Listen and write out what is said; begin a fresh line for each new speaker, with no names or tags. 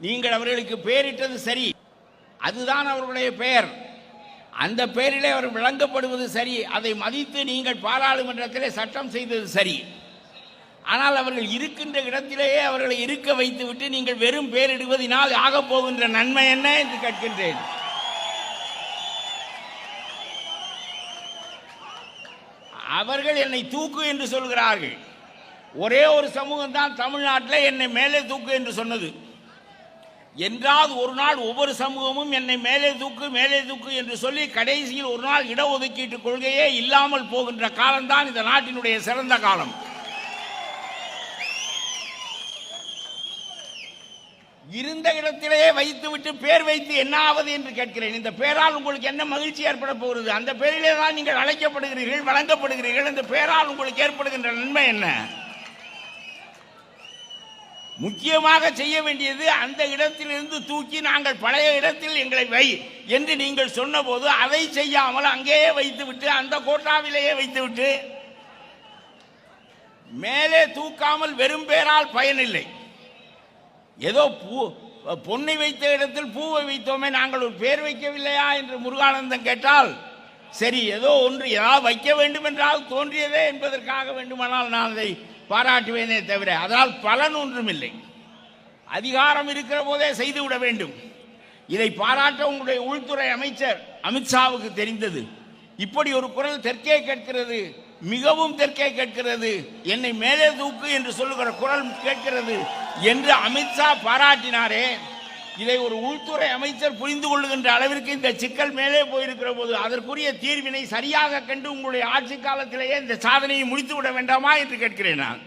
நீங்கள் அவர்களுக்கு பெயரிட்டது சரி. அதுதான் அவர்களுடைய பெயர். அந்த பெயரிலே அவர் விளங்கப்படுவது சரி. அதை மதித்து நீங்கள் பாராளுமன்றத்திலே சட்டம் செய்தது சரி. ஆனால் அவர்கள் இருக்கின்ற இடத்திலேயே அவர்களை இருக்க வைத்துவிட்டு நீங்கள் வெறும் பெயரிடுவதனால் ஆகப் போகின்ற நன்மை என்ன என்று கேட்கின்றேன். அவர்கள் என்னை தூக்கு என்று சொல்கிறார்கள். ஒரே ஒரு சமூகம் தான் தமிழ்நாட்டில் என்னை மேலே தூக்கு என்று சொன்னது. என்றாவது ஒரு நாள் ஒவ்வொரு சமூகமும் என்னை மேலே தூக்கு மேலே தூக்கு என்று சொல்லி கடைசியில் ஒரு நாள் இடஒதுக்கீட்டு கொள்கையே இல்லாமல் போகின்ற காலம்தான் இந்த நாட்டினுடைய சிறந்த காலம். இருந்த இடத்திலேயே வைத்துவிட்டு பேர் வைத்து என்ன ஆவது என்று கேட்கிறேன். இந்த பேரால் உங்களுக்கு என்ன மகிழ்ச்சி ஏற்பட போகிறது? அந்த பேரிலே தான் நீங்கள் அழைக்கப்படுகிறீர்கள் வழங்கப்படுகிறீர்கள். இந்த பேரால் உங்களுக்கு ஏற்படுகின்ற நன்மை என்ன? முக்கியமாக செய்ய வேண்டியது அந்த இடத்திலிருந்து தூக்கி நாங்கள் பழைய இடத்தில் எங்களை வை என்று நீங்கள் சொன்னபோது அதை செய்யாமல் அங்கேயே வைத்துவிட்டு அந்த கோட்டாவிலேயே வைத்துவிட்டு மேலே தூக்காமல் வெறும் பேரால் பயனில்லை. ஏதோ பூ பொன்னை வைத்த இடத்தில் பூவை வைத்தோமே நாங்கள் ஒரு பேர் வைக்கவில்லையா என்று முருகானந்தம் கேட்டால் சரி ஏதோ ஒன்று ஏதாவது வைக்க வேண்டும் என்றால் தோன்றியதே என்பதற்காக வேண்டுமானால் நான் அதை பாராட்டுவேனே தவிர அதனால் பலன் ஒன்றும் இல்லை அதிகாரம் இருக்கிற போதே செய்துவிட வேண்டும். இதை பாராட்ட உங்களுடைய உள்துறை அமைச்சர் அமித்ஷாவுக்கு தெரிந்தது. இப்படி ஒரு குரல் தெற்கே கேட்கிறது மிகவும் தெற்கே கேட்கிறது என்னை மேலே தூக்கு என்று சொல்லுகிற குரல் கேட்கிறது என்று அமித்ஷா பாராட்டினாரே. இதை ஒரு உள்துறை அமைச்சர் புரிந்து கொள்ளுகின்ற அளவிற்கு இந்த சிக்கல் மேலே போயிருக்கிற போது அதற்குரிய தீர்வினை சரியாக கண்டு உங்களுடைய ஆட்சி காலத்திலேயே இந்த சாதனையை முடித்து விட வேண்டாமா என்று கேட்கிறேன் நான்.